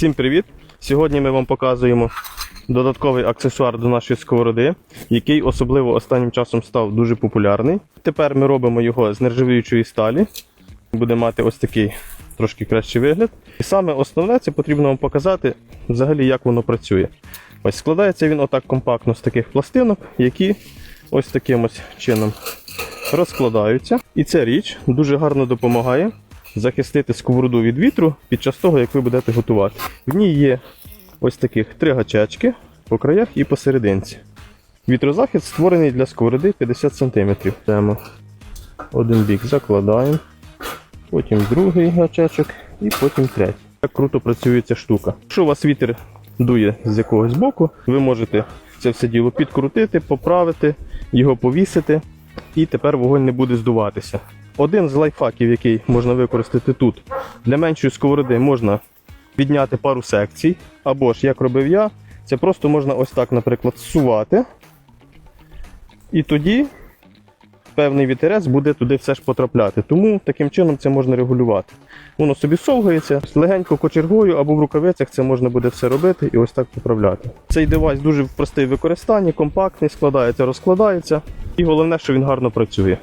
Всім привіт! Сьогодні ми вам показуємо додатковий аксесуар до нашої сковороди, який особливо останнім часом став дуже популярний. Тепер ми робимо його з нержавіючої сталі. Буде мати ось такий трошки кращий вигляд. І саме основне це потрібно вам показати взагалі, як воно працює. Ось складається він отак компактно з таких пластинок, які ось таким ось чином розкладаються. І ця річ дуже гарно допомагає захистити сковороду від вітру під час того, як ви будете готувати. В ній є ось таких три гачечки по краях і посерединці. Вітрозахист створений для сковороди 50 см. Беремо один бік закладаємо, потім другий гачечок і потім третій. Так круто працює ця штука. Якщо у вас вітер дує з якогось боку, ви можете це все діло підкрутити, поправити, його повісити, і тепер вогонь не буде здуватися. Один з лайфхаків, який можна використати тут, для меншої сковороди можна підняти пару секцій, або ж як робив я, це просто можна ось так, наприклад, зсувати. І тоді певний вітерець буде туди все ж потрапляти. Тому таким чином це можна регулювати. Воно собі совгається, легенько кочергою або в рукавицях це можна буде все робити і ось так поправляти. Цей девайс дуже простий в використанні, компактний, складається, розкладається. І головне, що він гарно працює.